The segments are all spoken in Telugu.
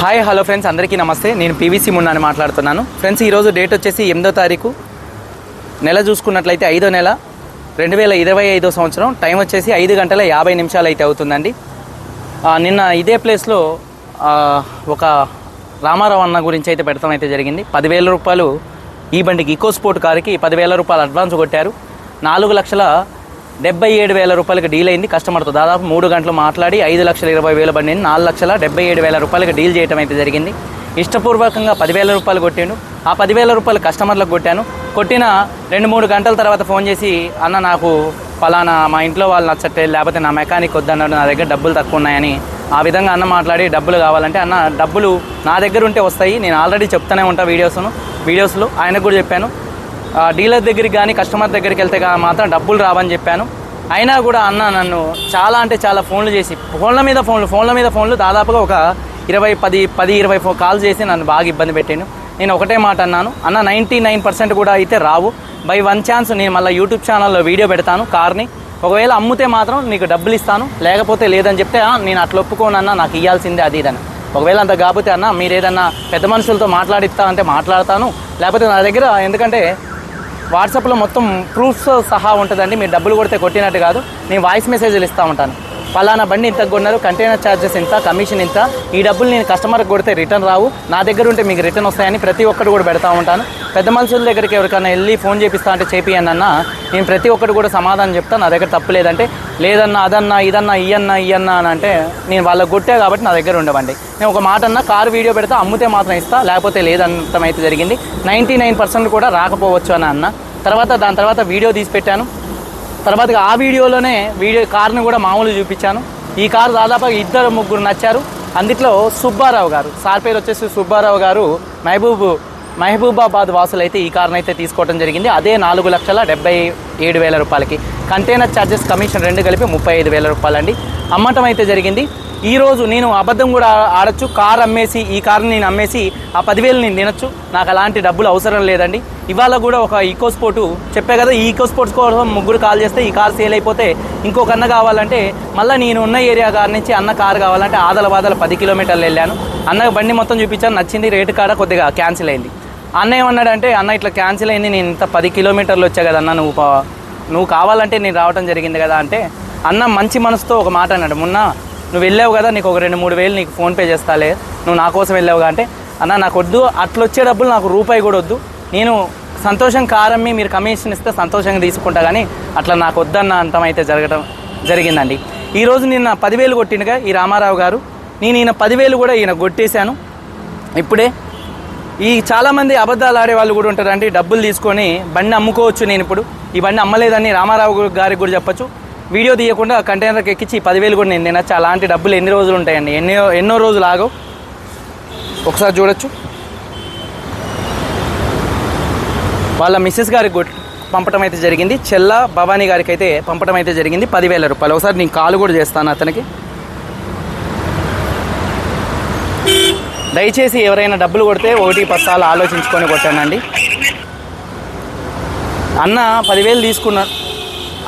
హాయ్ హలో ఫ్రెండ్స్ అందరికీ నమస్తే. నేను పీవీసీ మున్నాని మాట్లాడుతున్నాను. ఫ్రెండ్స్ ఈరోజు డేట్ వచ్చేసి ఎనిమిదో తారీఖు. నెల చూసుకున్నట్లయితే ఐదో నెల. రెండు వేల ఇరవై ఐదో సంవత్సరం. టైం వచ్చేసి ఐదు గంటల యాభై నిమిషాలు అయితే అవుతుందండి నిన్న ఇదే ప్లేస్లో ఒక రామారావు అన్న గురించి అయితే పెడతాం అయితే జరిగింది. పదివేల రూపాయలు ఈ బండికి ఈకో స్పోర్ట్ కారుకి పదివేల రూపాయలు అడ్వాన్స్ కొట్టారు. నాలుగు లక్షల డెబ్బై ఏడు వేల రూపాయలకి డీల్ అయింది కస్టమర్తో. దాదాపు మూడు గంటలు మాట్లాడి ఐదు లక్షల ఇరవై వేల బండిని నాలుగు లక్షల డెబ్బై ఏడు వేల రూపాయలకి డీల్ చేయడం అయితే జరిగింది. ఇష్టపూర్వకంగా పదివేల రూపాయలు కొట్టాను ఆ పదివేల రూపాయలు కస్టమర్లకు కొట్టాను. కొట్టిన రెండు మూడు గంటల తర్వాత ఫోన్ చేసి అన్న నాకు ఫలానా మా ఇంట్లో వాళ్ళు నచ్చట్టే లేకపోతే నా మెకానిక్ వద్దన్నాడు నా దగ్గర డబ్బులు తక్కువ ఉన్నాయని. ఆ విధంగా అన్న మాట్లాడి డబ్బులు కావాలంటే అన్న డబ్బులు నా దగ్గర ఉంటే వస్తాయి. నేను ఆల్రెడీ చెప్తూనే ఉంటా వీడియోస్ను వీడియోస్లో. ఆయనకు కూడా చెప్పాను. డీలర్ దగ్గరికి కానీ కస్టమర్ దగ్గరికి వెళ్తే కానీ మాత్రం డబ్బులు రావని చెప్పాను. అయినా కూడా అన్న నన్ను చాలా అంటే చాలా ఫోన్లు చేసి ఫోన్ల మీద ఫోన్లు ఫోన్ల మీద ఫోన్లు దాదాపుగా ఒక ఇరవై పది పది ఇరవై ఫో కాల్ చేసి నన్ను బాగా ఇబ్బంది పెట్టాను నేను ఒకటే మాట అన్నాను అన్న నైంటీ నైన్ పర్సెంట్ కూడా అయితే రావు. బై వన్ ఛాన్స్ నేను మళ్ళీ యూట్యూబ్ ఛానల్లో వీడియో పెడతాను కార్ని. ఒకవేళ అమ్మితే మాత్రం నీకు డబ్బులు ఇస్తాను లేకపోతే లేదని చెప్తే నేను అట్లా ఒప్పుకోనన్నా నాకు ఇవ్వాల్సిందే అది ఇదని ఒకవేళ అంత కాకపోతే అన్న మీరు ఏదన్నా పెద్ద మనుషులతో మాట్లాడిస్తా అంటే మాట్లాడతాను. లేకపోతే నా దగ్గర ఎందుకంటే వాట్సాప్లో మొత్తం ప్రూఫ్స్ సహా ఉంటుందండి. మీరు డబ్బులు కొడితే కొట్టినట్టు కాదు. నేను వాయిస్ మెసేజ్లు ఇస్తూ ఉంటాను. పలానా బండి ఇంత కొన్నారు కంటైనర్ ఛార్జెస్ ఇంత కమిషన్ ఇంత ఈ డబ్బులు నేను కస్టమర్కి కొడితే రిటర్న్ రావు. నా దగ్గర ఉంటే మీకు రిటర్న్ వస్తాయని ప్రతి ఒక్కరు కూడా పెడతా ఉంటాను. పెద్ద మనుషుల దగ్గరికి ఎవరికైనా వెళ్ళి ఫోన్ చేపిస్తా అంటే చేపియండి అన్న నేను ప్రతి ఒక్కరు కూడా సమాధానం చెప్తాను నా దగ్గర తప్పు లేదంటే లేదన్నా అదన్నా ఇదన్నా ఇయన్నా ఇయన్నా అని అంటే నేను వాళ్ళకి కొట్టే కాబట్టి నా దగ్గర ఉండవండి. నేను ఒక మాట అన్నా కారు వీడియో పెడితే అమ్మితే మాత్రం ఇస్తా లేకపోతే లేదంతమైతే అయితే జరిగింది. నైంటీ నైన్ పర్సెంట్ కూడా రాకపోవచ్చు అని అన్న. తర్వాత దాని తర్వాత వీడియో తీసి పెట్టాను. తర్వాత ఆ వీడియోలోనే వీడియో కార్ను కూడా మామూలు చూపించాను. ఈ కారు దాదాపుగా ఇద్దరు ముగ్గురు నచ్చారు. అందుట్లో సుబ్బారావు గారు సార్ పేరు వచ్చేసి సుబ్బారావు గారు మహబూబ్ మహబూబాబాద్ వాసులు అయితే ఈ కారును అయితే తీసుకోవడం జరిగింది. అదే నాలుగు లక్షల డెబ్బై ఏడు వేల రూపాయలకి. కంటైనర్ ఛార్జెస్ కమిషన్ రెండు కలిపి ముప్పై ఐదు వేల రూపాయలండి. అమ్మటం అయితే జరిగింది. ఈరోజు నేను అబద్ధం కూడా ఆడొచ్చు. కార్ అమ్మేసి ఈ కార్ని నేను అమ్మేసి ఆ పదివేలు నేను తినచ్చు. నాకు అలాంటి డబ్బులు అవసరం లేదండి. ఇవాళ కూడా ఒక ఈకో స్పోర్టు చెప్పే కదా ఈ ఈకో స్పోర్ట్స్ కోసం ముగ్గురు కాల్ చేస్తే ఈ కార్ సేల్ అయిపోతే ఇంకొక అన్న కావాలంటే మళ్ళీ నేను ఉన్న ఏరియా కార్ నుంచి అన్న కార్ కావాలంటే ఆదల బాదల పది కిలోమీటర్లు వెళ్ళాను. అన్న బండి మొత్తం చూపించాను నచ్చింది రేటు కాడ కొద్దిగా క్యాన్సిల్ అయింది. అన్న ఏమన్నాడంటే అన్న ఇట్లా క్యాన్సిల్ అయింది నేను ఇంత పది కిలోమీటర్లు వచ్చా కదా అన్న నువ్వు నువ్వు కావాలంటే నేను రావడం జరిగింది కదా అంటే అన్న మంచి మనసుతో ఒక మాట అన్నాడు. మొన్న నువ్వు వెళ్ళావు కదా నీకు ఒక రెండు మూడు వేలు నీకు ఫోన్పే చేస్తాలే నువ్వు నా కోసం వెళ్ళావుగా అంటే అన్న నాకు వద్దు అట్లా వచ్చే డబ్బులు నాకు రూపాయి కూడా వద్దు. నేను సంతోషం కారమ్మి మీరు కమిషన్ ఇస్తే సంతోషంగా తీసుకుంటా కానీ అట్లా నాకు వద్దన్న అంతం అయితే జరగడం జరిగిందండి. ఈరోజు నిన్న పదివేలు కొట్టిండుగా ఈ రామారావు గారు. నేను ఈయన పదివేలు కూడా ఈయన కొట్టేశాను. ఇప్పుడే ఈ చాలామంది అబద్ధాలు ఆడే వాళ్ళు కూడా ఉంటారండి. డబ్బులు తీసుకొని బండి అమ్ముకోవచ్చు నేను ఇప్పుడు. ఈ బండి అమ్మలేదని రామారావు గారికి కూడా చెప్పచ్చు. వీడియో తీయకుండా కంటైనర్కి ఎక్కించి ఈ పదివేలు కూడా నేను తినచ్చు? అలాంటి డబ్బులు ఎన్ని రోజులు ఉంటాయండి? ఎన్నో ఎన్నో రోజులు ఆగవు ఒకసారి చూడొచ్చు. వాళ్ళ మిస్సెస్ గారికి పంపటం అయితే జరిగింది. చెల్ల భవానీ గారికి అయితే పంపటం అయితే జరిగింది. పదివేల రూపాయలు. ఒకసారి నేను కాల్ కూడా చేస్తాను అతనికి. దయచేసి ఎవరైనా డబ్బులు కొడితే ఒకటి పత్తాలు ఆలోచించుకొని కొట్టానండి అన్న పదివేలు తీసుకున్నాను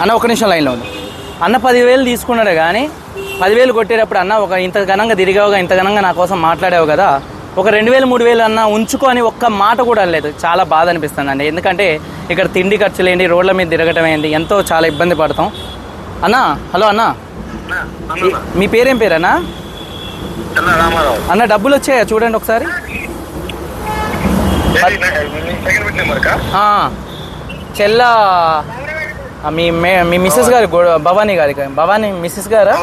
అన్న ఒక నిమిషం లైన్లో ఉంది అన్న పదివేలు తీసుకున్నాడు కానీ పదివేలు కొట్టేటప్పుడు అన్న ఒక ఇంత ఘనంగా తిరిగావుగా ఇంత ఘనంగా నా కోసం మాట్లాడావు కదా ఒక రెండు వేలు మూడు వేలు అన్న ఉంచుకొని ఒక్క మాట కూడా అనలేదు చాలా బాధ అనిపిస్తుంది అండి ఎందుకంటే ఇక్కడ తిండి ఖర్చులేండి రోడ్ల మీద తిరగటం ఏంటి ఎంతో చాలా ఇబ్బంది పడతాం అన్న హలో అన్న మీ- పేరేం పేరన్నా అన్న డబ్బులు వచ్చాయా చూడండి ఒకసారి చెల్ల మీ మే మిస్సెస్ గారి భవానీ గారికి భవానీ మిస్సెస్ గారా?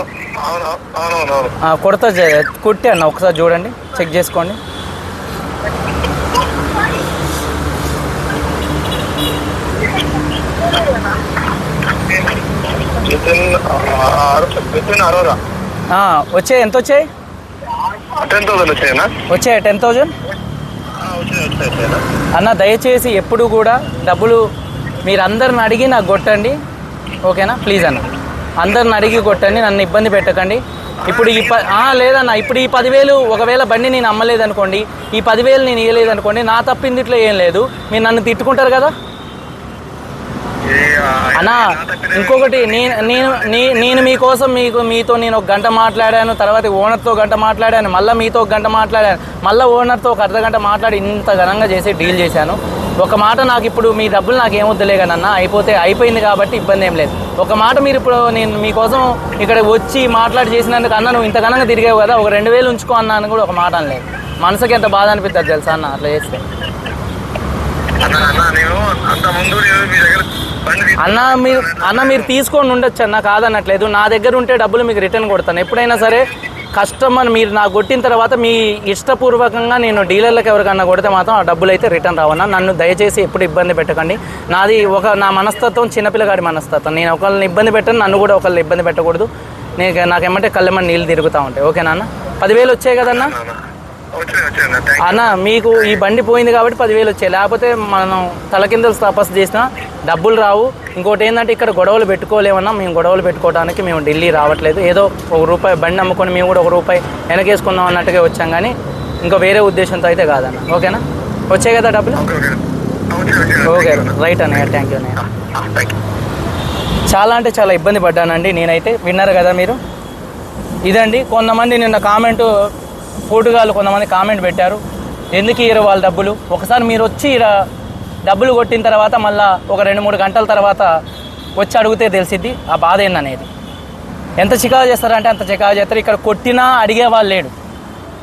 కొడతా కుట్టే అన్న ఒకసారి చూడండి చెక్ చేసుకోండి. వచ్చాయి? ఎంత వచ్చాయి? టెన్ థౌసండ్ వచ్చాయనా వచ్చాయి టెన్ థౌజండ్ అన్న దయచేసి ఎప్పుడు కూడా డబ్బులు మీరు అందరిని అడిగి నాకు కొట్టండి. ఓకేనా? ప్లీజ్ అన్న. అందరిని అడిగి కొట్టండి నన్ను ఇబ్బంది పెట్టకండి. ఇప్పుడు ఈ ప లేదన్న. ఇప్పుడు ఈ పదివేలు ఒకవేళ బండి నేను అమ్మలేదనుకోండి ఈ పదివేలు నేను ఇవ్వలేదనుకోండి నా తప్పింది ఇట్లా ఏం లేదు. మీరు నన్ను తిట్టుకుంటారు కదా? అన్నా ఇంకొకటి నేను నేను నేను మీకోసం మీకు మీతో నేను ఒక గంట మాట్లాడాను తర్వాత ఓనర్తో గంట మాట్లాడాను మళ్ళీ మీతో ఒక గంట మాట్లాడాను మళ్ళీ ఓనర్తో ఒక అర్ధ గంట మాట్లాడి ఇంత ఘనంగా చేసి డీల్ చేశాను. ఒక మాట నాకు ఇప్పుడు మీ డబ్బులు నాకు ఏమొద్దులే కదన్నా అయిపోతే అయిపోయింది కాబట్టి ఇబ్బంది ఏం లేదు. ఒక మాట మీరు ఇప్పుడు నేను మీకోసం ఇక్కడ వచ్చి మాట్లాడి చేసినందుకు అన్న నువ్వు ఇంత ఘనంగా తిరిగావు కదా ఒక రెండు వేలు ఉంచుకో అన్నాను కూడా ఒక మాట అనలేదు. మనసుకి ఎంత బాధ అనిపిస్తుంది తెలుసా అన్న అట్లా చేస్తే. అన్న అన్న. అన్న మీరు అన్న మీరు తీసుకొని ఉండొచ్చు అన్న కాదనట్లేదు. నా దగ్గర ఉంటే డబ్బులు మీకు రిటర్న్ కొడతాను. ఎప్పుడైనా సరే కస్టమర్ మీరు నాకు కొట్టిన తర్వాత మీ ఇష్టపూర్వకంగా నేను డీలర్లకు ఎవరికన్నా కొడితే మాత్రం ఆ డబ్బులు అయితే రిటర్న్ రావన్నా నన్ను దయచేసి ఎప్పుడు ఇబ్బంది పెట్టకండి. నాది ఒక నా మనస్తత్వం చిన్నపిల్లగాడి మనస్తత్వం. నేను ఒకళ్ళని ఇబ్బంది పెట్టను నన్ను కూడా ఒకళ్ళని ఇబ్బంది పెట్టకూడదు. నేను నాకేమంటే కళ్ళెమ్మని నీళ్ళు తిరుగుతూ ఉంటాయి. ఓకేనా అన్న పదివేలు వచ్చాయి కదన్నా? అన్న మీకు ఈ బండి పోయింది కాబట్టి పదివేలు వచ్చాయి. లేకపోతే మనం తలకిందలు తపస్సు చేసినా డబ్బులు రావు. ఇంకోటి ఏంటంటే ఇక్కడ గొడవలు పెట్టుకోలేమన్నా మేము గొడవలు పెట్టుకోవడానికి మేము ఢిల్లీ రావట్లేదు. ఏదో ఒక రూపాయి బండి అమ్ముకొని మేము కూడా ఒక రూపాయి వెనకేసుకుందాం అన్నట్టుగా వచ్చాం కానీ ఇంకా వేరే ఉద్దేశంతో అయితే కాదన్న. ఓకేనా? వచ్చాయి కదా డబ్బులు? ఓకే రైట్ అన్నయ్య థ్యాంక్ యూ అన్నయ్య. చాలా అంటే చాలా ఇబ్బంది పడ్డానండి నేనైతే. విన్నారు కదా మీరు? ఇదండి. కొంతమంది నిన్న కామెంట్ పోటుగాళ్ళు కొంతమంది కామెంట్ పెట్టారు. ఎందుకు ఇయ్యరు వాళ్ళ డబ్బులు? ఒకసారి మీరు వచ్చి ఈడ డబ్బులు కొట్టిన తర్వాత మళ్ళా ఒక రెండు మూడు గంటల తర్వాత వచ్చి అడిగితే తెలిసిద్ది ఆ బాధ ఏందనేది? ఎంత చికాకు చేస్తారంటే అంత చికాకు చేస్తారు. ఇక్కడ కొట్టినా అడిగే వాళ్ళు లేడు.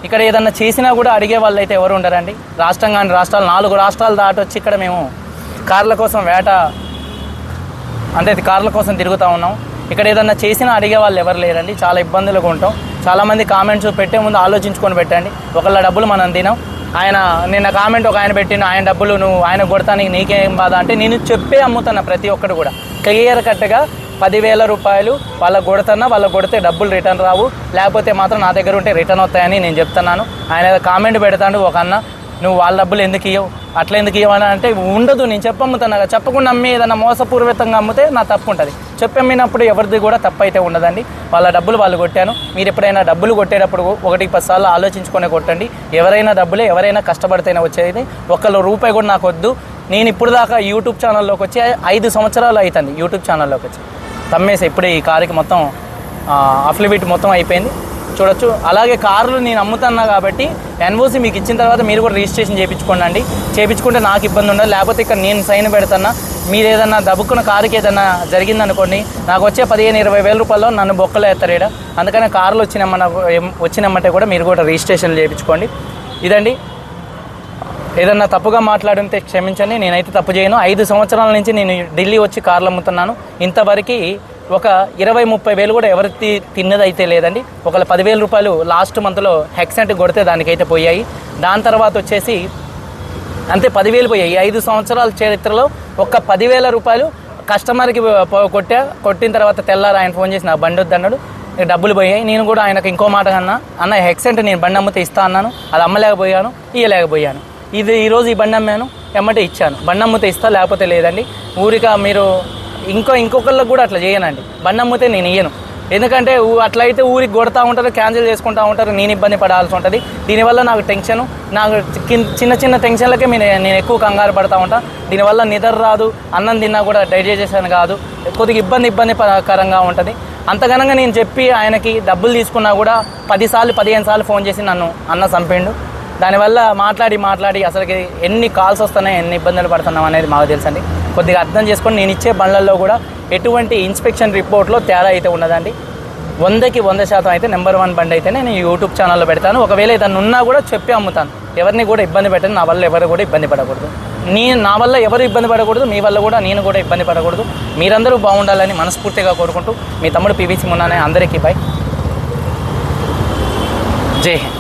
ఇక్కడ ఏదన్నా చేసినా కూడా అడిగే వాళ్ళు అయితే ఎవరు ఉండరండి. రాష్ట్రం కానీ రాష్ట్రాలు నాలుగు రాష్ట్రాలు దాటి వచ్చి ఇక్కడ మేము కార్ల కోసం వేట అంటే ఇది కార్ల కోసం తిరుగుతూ ఉన్నాం. ఇక్కడ ఏదన్నా చేసినా అడిగే వాళ్ళు ఎవరు లేరండి. చాలా ఇబ్బందులుగా ఉంటాం. చాలామంది కామెంట్స్ పెట్టే ముందు ఆలోచించుకొని పెట్టండి. ఒకళ్ళ డబ్బులు మనం తినాం. ఆయన నిన్న కామెంట్ ఒక ఆయన పెట్టిన ఆయన డబ్బులు నువ్వు ఆయన కొడతానికి నీకేం బాధ అంటే నేను చెప్పే అమ్ముతున్నా ప్రతి ఒక్కడు కూడా. క్లియర్ కట్గా పదివేల రూపాయలు వాళ్ళకు కొడుతున్నా వాళ్ళకి కొడితే డబ్బులు రిటర్న్ రావు. లేకపోతే మాత్రం నా దగ్గర ఉంటే రిటర్న్ వస్తాయని నేను చెప్తున్నాను. ఆయన కామెంట్ పెడతాడు ఒక అన్న నువ్వు వాళ్ళ డబ్బులు ఎందుకు ఇవ్వవు అట్లా ఎందుకు ఇవ్వని అంటే ఉండదు నేను చెప్పమ్ముతాను కదా. చెప్పకుండా అమ్మి ఏదైనా మోసపూర్వకంగా అమ్మితే నా తప్పు ఉంటుంది. చెప్పమ్మినప్పుడు ఎవరిది కూడా తప్పు అయితే ఉండదండి. వాళ్ళ డబ్బులు వాళ్ళు కొట్టాను. మీరు ఎప్పుడైనా డబ్బులు కొట్టేటప్పుడు ఒకటి పది సార్లు ఆలోచించుకొని కొట్టండి. ఎవరైనా డబ్బులే ఎవరైనా కష్టపడితేనే వచ్చేది. ఒకళ్ళు రూపాయి కూడా నాకు వద్దు. నేను ఇప్పుడు దాకా యూట్యూబ్ ఛానల్లోకి వచ్చి ఐదు సంవత్సరాలు అవుతుంది యూట్యూబ్ ఛానల్లోకి వచ్చి. తమ్మేసి ఇప్పుడే ఈ కారుకి మొత్తం అఫ్లిబిట్ మొత్తం అయిపోయింది. చూడొచ్చు. అలాగే కార్లు నేను అమ్ముతున్నా కాబట్టి ఎన్ఓసి మీకు ఇచ్చిన తర్వాత మీరు కూడా రిజిస్ట్రేషన్ చేయించుకోండి అండి చేయించుకుంటే నాకు ఇబ్బంది ఉండదు. లేకపోతే ఇక్కడ నేను సైన్ పెడతానా మీరు ఏదన్నా దబ్బుకున్న కారుకి ఏదన్నా జరిగిందనుకోండి నాకు వచ్చే పదిహేను ఇరవై వేల రూపాయలు నన్ను బొక్కలు వేస్తారు ఈడ. అందుకని కార్లు వచ్చినమ్మన్న వచ్చినమ్మంటే కూడా మీరు కూడా రిజిస్ట్రేషన్ చేయించుకోండి. ఇదండి. ఏదన్నా తప్పుగా మాట్లాడితే క్షమించండి. నేనైతే తప్పు చేయను. ఐదు సంవత్సరాల నుంచి నేను ఢిల్లీ వచ్చి కార్లు అమ్ముతున్నాను. ఇంతవరకు ఒక ఇరవై ముప్పై వేలు కూడా ఎవరికి తిన్నది అయితే లేదండి. ఒకవేళ పదివేల రూపాయలు లాస్ట్ మంత్లో హెక్సెంట్ కొడితే దానికైతే పోయాయి. దాని తర్వాత వచ్చేసి అంతే పదివేలు పోయాయి. ఐదు సంవత్సరాల చరిత్రలో ఒక్క పదివేల రూపాయలు కస్టమర్కి కొట్టా కొట్టిన తర్వాత తెల్లారు ఆయన ఫోన్ చేసి నా బండి వద్దన్నాడు డబ్బులు పోయాయి. నేను కూడా ఆయనకు ఇంకో మాట అన్నా. అన్న హెక్సెంట్ నేను బండి అమ్మితే ఇస్తా అన్నాను. అది అమ్మలేకపోయాను ఇయ్యలేకపోయాను. ఇది ఈరోజు ఈ బండి అమ్మాను ఎమ్మటే ఇచ్చాను. బండి అమ్మితే ఇస్తా లేకపోతే లేదండి. ఊరిక మీరు ఇంకో ఇంకొకళ్ళకి కూడా అట్లా చేయనండి. బండి అమ్మితే నేను ఇయ్యను. ఎందుకంటే అట్లా అట్లయితే ఊరికి కొడతా ఉంటారు క్యాన్సిల్ చేసుకుంటా ఉంటారు నేను ఇబ్బంది పడాల్సి ఉంటుంది. దీనివల్ల నాకు టెన్షన్ నాకు చిన్న చిన్న టెన్షన్లకే నేను నేను ఎక్కువ కంగారు పడతా ఉంటాను దీనివల్ల నిద్ర రాదు అన్నం తిన్నా కూడా డైజెషన్ కాదు కొద్దిగా ఇబ్బంది ఇబ్బంది కరంగా ఉంటుంది. అంతగనంగా నేను చెప్పి ఆయనకి డబ్బులు తీసుకున్నా కూడా పదిసార్లు పదిహేను సార్లు ఫోన్ చేసి నన్ను అన్న చంపిండు. దానివల్ల మాట్లాడి మాట్లాడి అసలుకి ఎన్ని కాల్స్ వస్తున్నాయి ఎన్ని ఇబ్బందులు పడుతున్నాం అనేది మాకు తెలుసండి. కొద్దిగా అర్థం చేసుకొని నేను ఇచ్చే బండ్లలో కూడా ఎటువంటి ఇన్స్పెక్షన్ రిపోర్ట్లో తేడా అయితే ఉన్నదండి వందకి వంద శాతం అయితే నెంబర్ వన్ బండి అయితే నేను యూట్యూబ్ ఛానల్లో పెడతాను. ఒకవేళ ఏదన్నా ఉన్నా కూడా చెప్పి అమ్ముతాను. ఎవరిని కూడా ఇబ్బంది పెట్టను. నా వల్ల ఎవరు కూడా ఇబ్బంది పడకూడదు. నీ నా వల్ల ఎవరు ఇబ్బంది పడకూడదు. మీ వల్ల కూడా నేను కూడా ఇబ్బంది పడకూడదు. మీరందరూ బాగుండాలని మనస్ఫూర్తిగా కోరుకుంటూ మీ తమ్ముడు పీవీసీ మున్నానే అందరికీ బై జై హింద్.